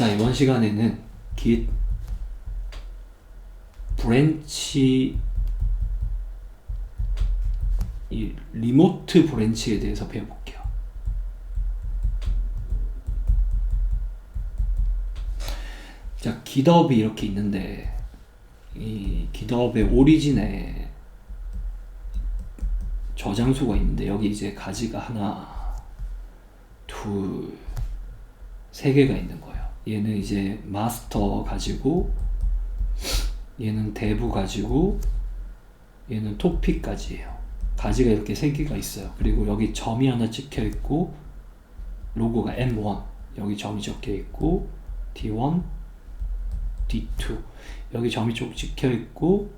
자, 이번 시간에는 git 브랜치 이 리모트 브랜치에 대해서 배워볼게요. 자, 기덥이 이렇게 있는데 이 기덥의 오리진에 저장소가 있는데 여기 이제 가지가 하나, 둘, 세 개가 있는 거예요. 얘는 이제 마스터 가지고 얘는 대부 가지고 얘는 토픽까지 예요. 가지가 이렇게 세 개가 있어요. 그리고 여기 점이 하나 찍혀 있고 로고가 M1 여기 점이 적혀 있고 D1 D2 여기 점이 쭉 찍혀 있고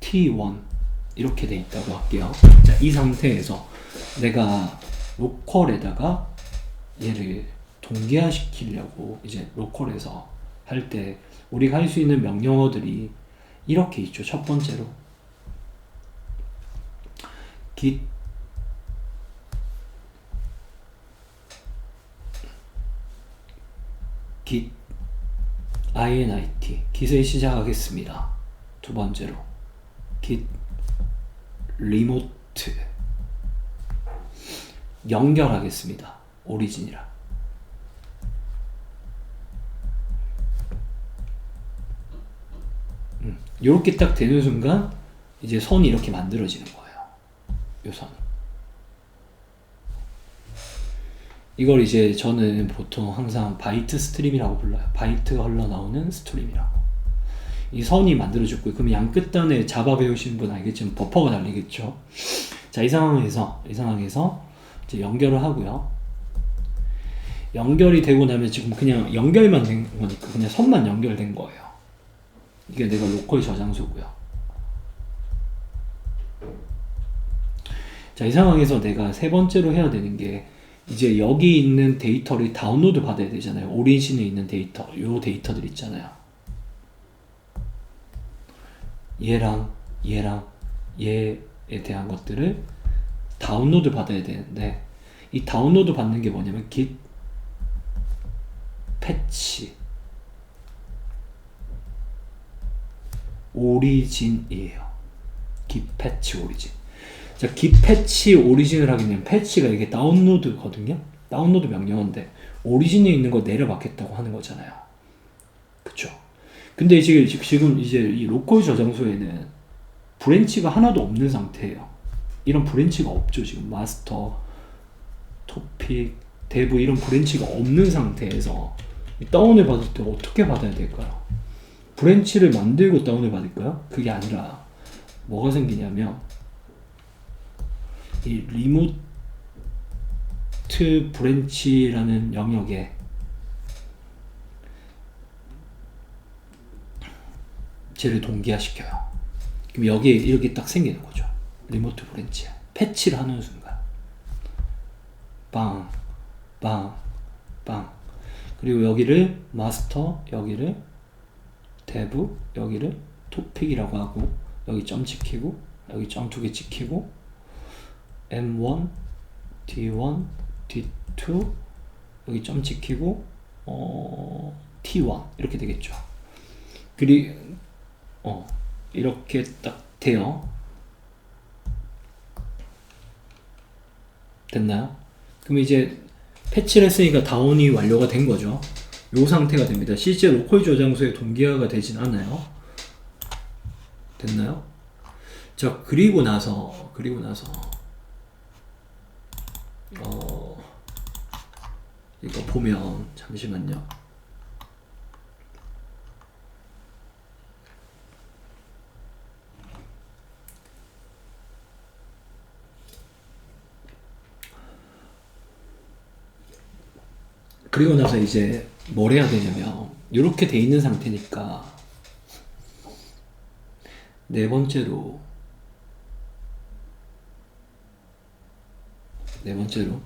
T1 이렇게 돼 있다고 할게요. 자, 이 상태에서 내가 로컬에다가 얘를 동기화시키려고 이제 로컬에서 할 때 우리가 할 수 있는 명령어들이 이렇게 있죠. 첫 번째로 git git init git을 시작하겠습니다. 두 번째로 git remote 연결하겠습니다. 오리진이랑 이렇게 딱 되는 순간 이제 선이 이렇게 만들어지는 거예요. 요 선. 이걸 이제 저는 보통 항상 바이트 스트림이라고 불러요. 바이트가 흘러나오는 스트림이라고. 이 선이 만들어졌고요. 그럼 양 끝단에 자바 배우시는 분 알겠지만 버퍼가 달리겠죠. 자, 이 상황에서, 이 상황에서 이제 연결을 하고요. 연결이 되고 나면 지금 그냥 연결만 된 거니까 그냥 선만 연결된 거예요. 이게 내가 로컬 저장소고요. 자, 이 상황에서 내가 세 번째로 해야 되는 게 이제 여기 있는 데이터를 다운로드 받아야 되잖아요. 오리진에 있는 데이터, 요 데이터들 있잖아요. 얘랑 얘랑 얘에 대한 것들을 다운로드 받아야 되는데 이 다운로드 받는 게 뭐냐면 git 패치 오리진이에요. git 패치 오리진. 자, git 패치 오리진을 하게 되면 패치가 이게 다운로드거든요. 다운로드 명령어인데 오리진에 있는 거 내려받겠다고 하는 거잖아요. 그쵸? 근데 지금, 지금 이제 이 로컬 저장소에는 브랜치가 하나도 없는 상태예요. 이런 브랜치가 없죠. 지금 마스터, 토픽, 대부 이런 브랜치가 없는 상태에서 다운을 받을 때 어떻게 받아야 될까요? 브랜치를 만들고 다운을 받을까요? 그게 아니라 뭐가 생기냐면 이 리모트 브랜치라는 영역에 쟤를 동기화시켜요. 그럼 여기에 이렇게 딱 생기는 거죠. 리모트 브랜치. 패치를 하는 순간. 빵, 빵, 빵. 그리고 여기를 마스터, 여기를 대부, 여기를 토픽이라고 하고, 여기 점 찍히고, 여기 점 두 개 찍히고, M1, D1, D2, 여기 점 찍히고, 어, T1 이렇게 되겠죠. 그리 어 이렇게 딱 돼요. 됐나요? 그럼 이제 패치를 했으니까 다운이 완료가 된 거죠. 요 상태가 됩니다. 실제 로컬 저장소에 동기화가 되진 않아요. 됐나요? 자, 그리고 나서, 그리고 나서, 어, 이거 보면, 잠시만요. 그리고 나서 이제 뭘 해야 되냐면 이렇게 돼 있는 상태니까 네 번째로 네 번째로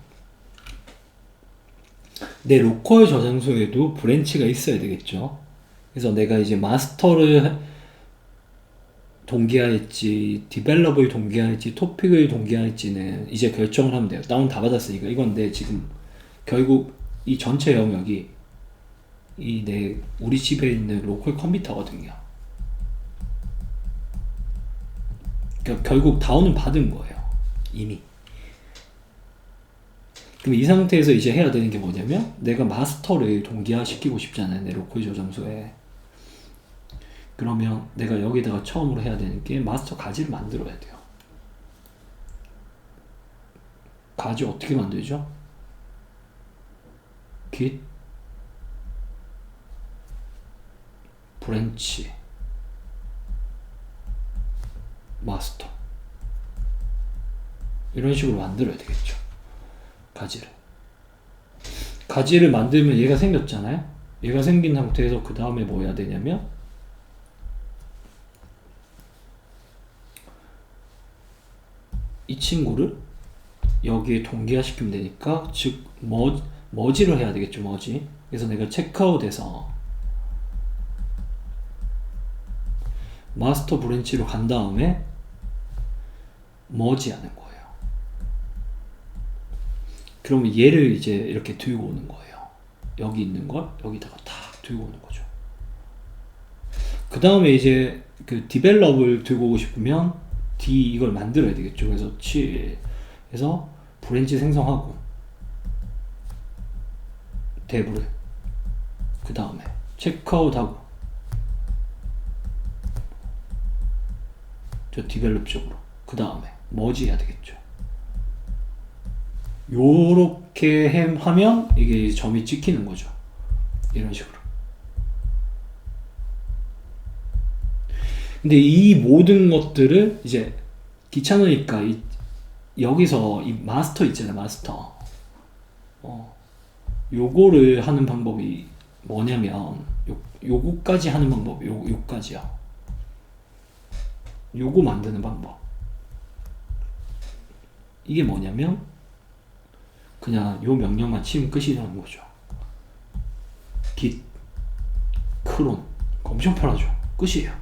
내 로컬 저장소에도 브랜치가 있어야 되겠죠. 그래서 내가 이제 마스터를 동기화했지, 디벨롭을 동기화했지, 토픽을 동기화했지는 이제 결정을 하면 돼요. 다운 다 받았으니까 이건 내 지금 결국 이 전체 영역이 이 내 우리 집에 있는 로컬 컴퓨터거든요. 그러니까 결국 다운은 받은 거예요. 이미. 그럼 이 상태에서 이제 해야 되는 게 뭐냐면 내가 마스터를 동기화시키고 싶잖아요. 내 로컬 저장소에. 그러면 내가 여기다가 처음으로 해야 되는 게 마스터 가지를 만들어야 돼요. 가지 어떻게 만들죠? Git 브랜치 마스터 이런 식으로 만들어야 되겠죠. 가지를. 가지를 만들면 얘가 생겼잖아요. 얘가 생긴 상태에서 그 다음에 뭐 해야 되냐면 이 친구를 여기에 동기화시키면 되니까 즉 머, 머지를 해야 되겠죠 머지. 그래서 내가 체크아웃해서 마스터 브랜치로 간 다음에 머지 하는 거예요. 그러면 얘를 이제 이렇게 들고 오는 거예요. 여기 있는 걸 여기다가 탁 들고 오는 거죠. 그 다음에 이제 그 디벨롭을 들고 오고 싶으면 D 이걸 만들어야 되겠죠. 그래서 7 해서 브랜치 생성하고 대부를 그 다음에 체크아웃하고. 저 디벨롭 쪽으로. 그 다음에 머지 해야 되겠죠. 요렇게 햄 하면 이게 점이 찍히는 거죠. 이런 식으로. 근데 이 모든 것들을 이제 귀찮으니까 이 여기서 이 마스터 있잖아요, 마스터. 어, 요거를 하는 방법이 뭐냐면, 요, 요거까지 하는 방법이 요, 요까지야. 요거 만드는 방법. 이게 뭐냐면, 그냥 요 명령만 치면 끝이라는 거죠. git, 크론. 엄청 편하죠. 끝이에요.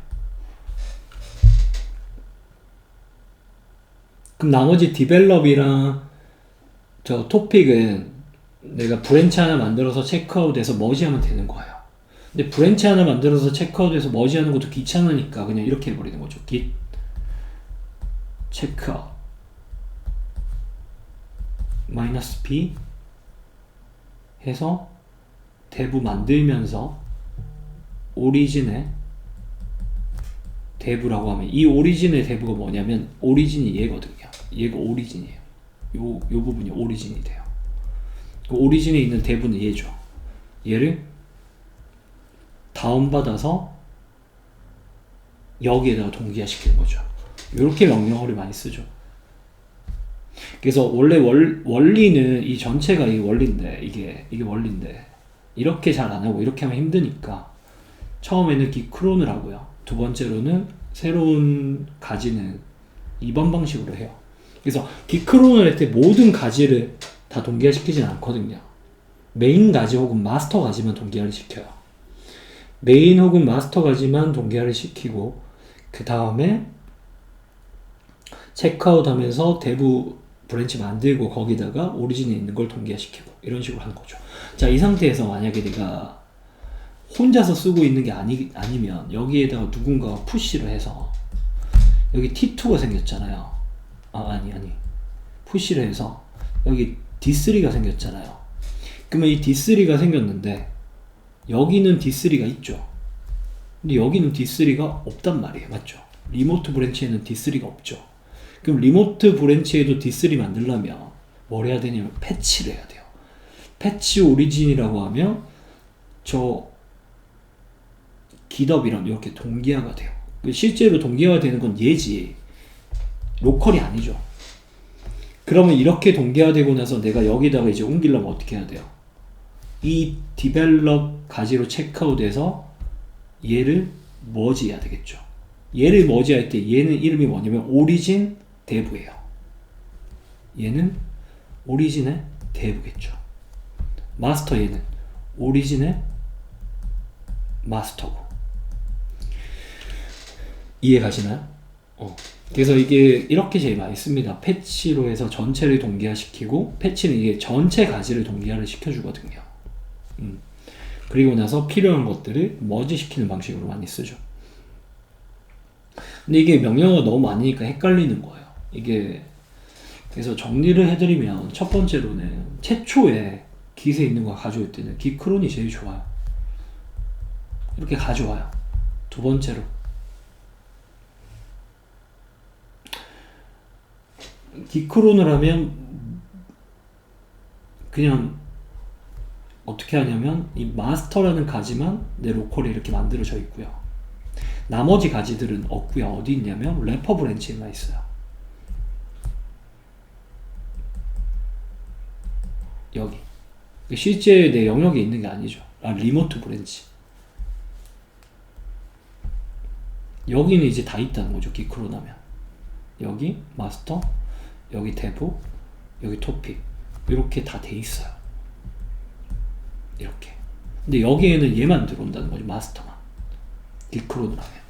그럼 나머지 디벨롭이랑 저 토픽은 내가 브랜치 하나 만들어서 체크아웃해서 머지하면 되는 거예요. 근데 브랜치 하나 만들어서 체크아웃해서 머지하는 것도 귀찮으니까 그냥 이렇게 해버리는 거죠. git 체크아웃 마이너스 p 해서 대부 만들면서 오리진에 대부라고 하면 이 오리진의 대부가 뭐냐면 오리진이 얘거든요. 얘가 오리진이에요. 요, 요 부분이 오리진이 돼요. 그 오리진에 있는 대부는 얘죠. 얘를 다운받아서 여기에다가 동기화시키는 거죠. 이렇게 명령어를 많이 쓰죠. 그래서 원래 월, 원리는 이 전체가 이 원리인데 이게 이게 원리인데 이렇게 잘 안 하고 이렇게 하면 힘드니까 처음에는 기크론을 하고요. 두 번째로는 새로운 가지는 이번 방식으로 해요. 그래서 기크론을 할 때 모든 가지를 다 동기화 시키진 않거든요. 메인 가지 혹은 마스터 가지만 동기화를 시켜요. 메인 혹은 마스터 가지만 동기화를 시키고 그 다음에 체크아웃 하면서 대부 브랜치 만들고 거기다가 오리진에 있는 걸 동기화시키고 이런 식으로 하는 거죠. 자, 이 상태에서 만약에 내가 혼자서 쓰고 있는 게 아니, 아니면 여기에다가 누군가가 푸시를 해서 여기 T2가 생겼잖아요. 아, 아니, 아니. 푸시를 해서 여기 D3가 생겼잖아요. 그러면 이 D3가 생겼는데 여기는 D3가 있죠. 근데 여기는 D3가 없단 말이에요. 맞죠? 리모트 브랜치에는 D3가 없죠. 그럼 리모트 브랜치에도 D3 만들려면 뭘 해야 되냐면 패치를 해야 돼요. 패치 오리진이라고 하면 저 기덥이랑 이렇게 동기화가 돼요. 실제로 동기화가 되는 건 예지. 로컬이 아니죠. 그러면 이렇게 동기화되고 나서 내가 여기다가 이제 옮기려면 어떻게 해야 돼요? 이 디벨롭 가지로 체크아웃해서 얘를 머지해야 되겠죠. 얘를 머지할 때 얘는 이름이 뭐냐면 오리진 대부예요. 얘는 오리진의 대부겠죠. 마스터 얘는 오리진의 마스터고. 이해 가시나요? 어. 그래서 이게 이렇게 제일 많이 씁니다. 패치로 해서 전체를 동기화시키고 패치는 이게 전체 가지를 동기화를 시켜주거든요. 음. 그리고 나서 필요한 것들을 머지시키는 방식으로 많이 쓰죠. 근데 이게 명령어가 너무 많으니까 헷갈리는 거예요. 이게 그래서 정리를 해드리면 첫 번째로는 최초에 깃에 있는 거 가져올 때는 깃크론이 제일 좋아요. 이렇게 가져와요. 두 번째로 깃크론을 하면 그냥 어떻게 하냐면 이 마스터라는 가지만 내 로컬에 이렇게 만들어져 있고요. 나머지 가지들은 없고요. 어디 있냐면 래퍼 브랜치에만 있어요. 여기. 실제 내 영역에 있는 게 아니죠. 아, 리모트 브랜치. 여기는 이제 다 있다는 거죠. 기크로 나면. 여기 마스터, 여기 대부, 여기 토픽. 이렇게 다 돼 있어요. 이렇게. 근데 여기에는 얘만 들어온다는 거죠. 마스터만. 기크로를 하면.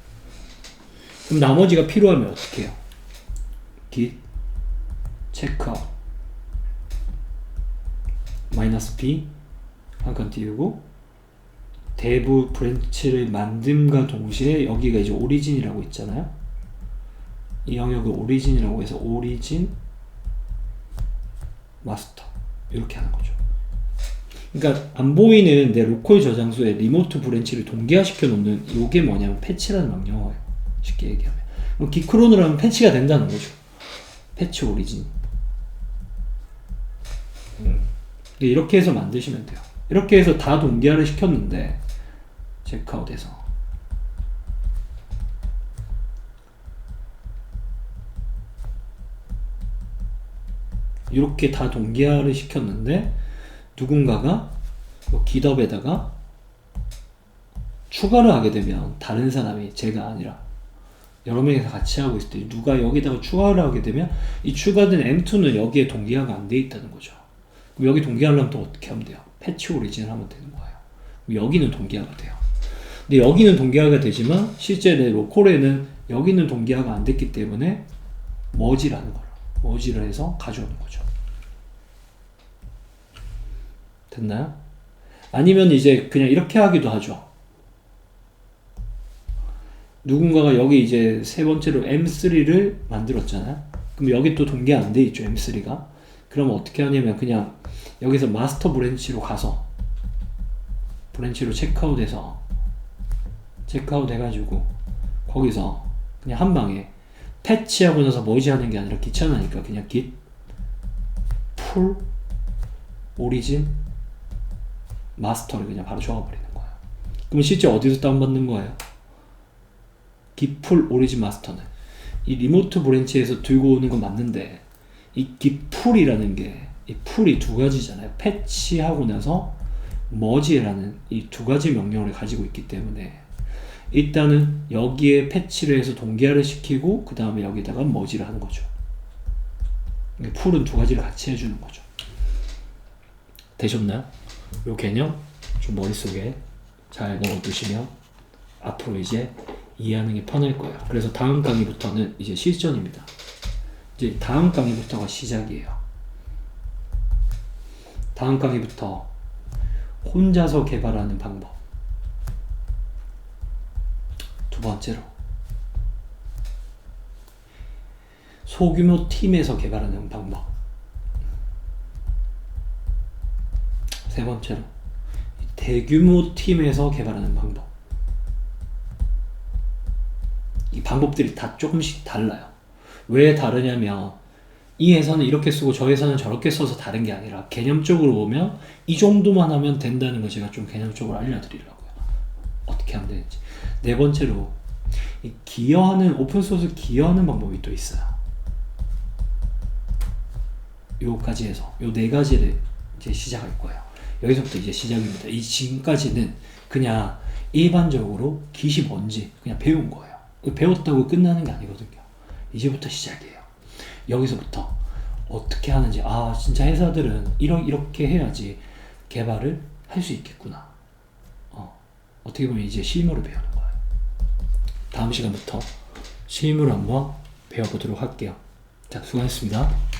그럼 나머지가 필요하면 어떻게 해요? git 체크아웃 마이너스 b 한 칸 띄우고 대부 브랜치를 만듦과 동시에 여기가 이제 오리진이라고 있잖아요. 이 영역을 오리진이라고 해서 오리진 마스터 이렇게 하는 거죠. 그러니까 안 보이는 내 로컬 저장소에 리모트 브랜치를 동기화시켜 놓는 이게 뭐냐면 패치라는 명령어예요. 쉽게 얘기하면. 그럼 기크론으로 하면 패치가 된다는 거죠. 패치 오리진. 음. 이렇게 해서 만드시면 돼요. 이렇게 해서 다 동기화를 시켰는데 체크아웃에서 이렇게 다 동기화를 시켰는데 누군가가 뭐 기덥에다가 추가를 하게 되면 다른 사람이 제가 아니라 여러 명이서 같이 하고 있을 때 누가 여기다가 추가를 하게 되면 이 추가된 M2는 여기에 동기화가 안 돼 있다는 거죠. 그럼 여기 동기화하려면 또 어떻게 하면 돼요? 패치 오리진을 하면 되는 거예요. 여기는 동기화가 돼요. 근데 여기는 동기화가 되지만 실제 내 로컬에는 여기는 동기화가 안 됐기 때문에 머지라는 거로 머지를 해서 가져오는 거죠. 됐나요? 아니면 이제 그냥 이렇게 하기도 하죠. 누군가가 여기 이제 세 번째로 M3를 만들었잖아요. 그럼 여기 또 동기 안돼 있죠, M3가. 그러면 어떻게 하냐면 그냥 여기서 마스터 브랜치로 가서 브랜치로 체크아웃해서 체크아웃 해가지고 거기서 그냥 한 방에 패치하고 나서 머지 하는 게 아니라 귀찮으니까 그냥 git 풀 오리진 마스터를 그냥 바로 적어버리는 거예요. 그럼 실제 어디서 다운받는 거예요? 기풀 오리진 마스터는 이 리모트 브랜치에서 들고 오는 건 맞는데 이 기풀이라는 게 이 풀이 두 가지잖아요. 패치하고 나서 머지라는 이 두 가지 명령을 가지고 있기 때문에 일단은 여기에 패치를 해서 동기화를 시키고 그 다음에 여기다가 머지를 하는 거죠. 풀은 두 가지를 같이 해주는 거죠. 되셨나요? 요 개념 좀 머릿속에 잘 넣어두시면 앞으로 이제 이해하는 게 편할 거예요. 그래서 다음 강의부터는 이제 실전입니다. 이제 다음 강의부터가 시작이에요. 다음 강의부터 혼자서 개발하는 방법. 두 번째로 소규모 팀에서 개발하는 방법. 세 번째로 대규모 팀에서 개발하는 방법. 이 방법들이 다 조금씩 달라요. 왜 다르냐면 이 회사는 이렇게 쓰고 저 회사는 저렇게 써서 다른 게 아니라 개념적으로 보면 이 정도만 하면 된다는 거 제가 좀 개념적으로 알려드리려고요. 어떻게 하면 되는지. 네 번째로 이 기여하는 오픈소스 기여하는 방법이 또 있어요. 요까지 해서 요 네 가지를 이제 시작할 거예요. 여기서부터 이제 시작입니다. 이 지금까지는 그냥 일반적으로 기시 뭔지 그냥 배운 거예요. 배웠다고 끝나는 게 아니거든요. 이제부터 시작이에요. 여기서부터 어떻게 하는지, 아, 진짜 회사들은 이러, 이렇게 해야지 개발을 할 수 있겠구나. 어, 어떻게 보면 이제 실무를 배우는 거예요. 다음 시간부터 실무를 한번 배워보도록 할게요. 자, 수고하셨습니다.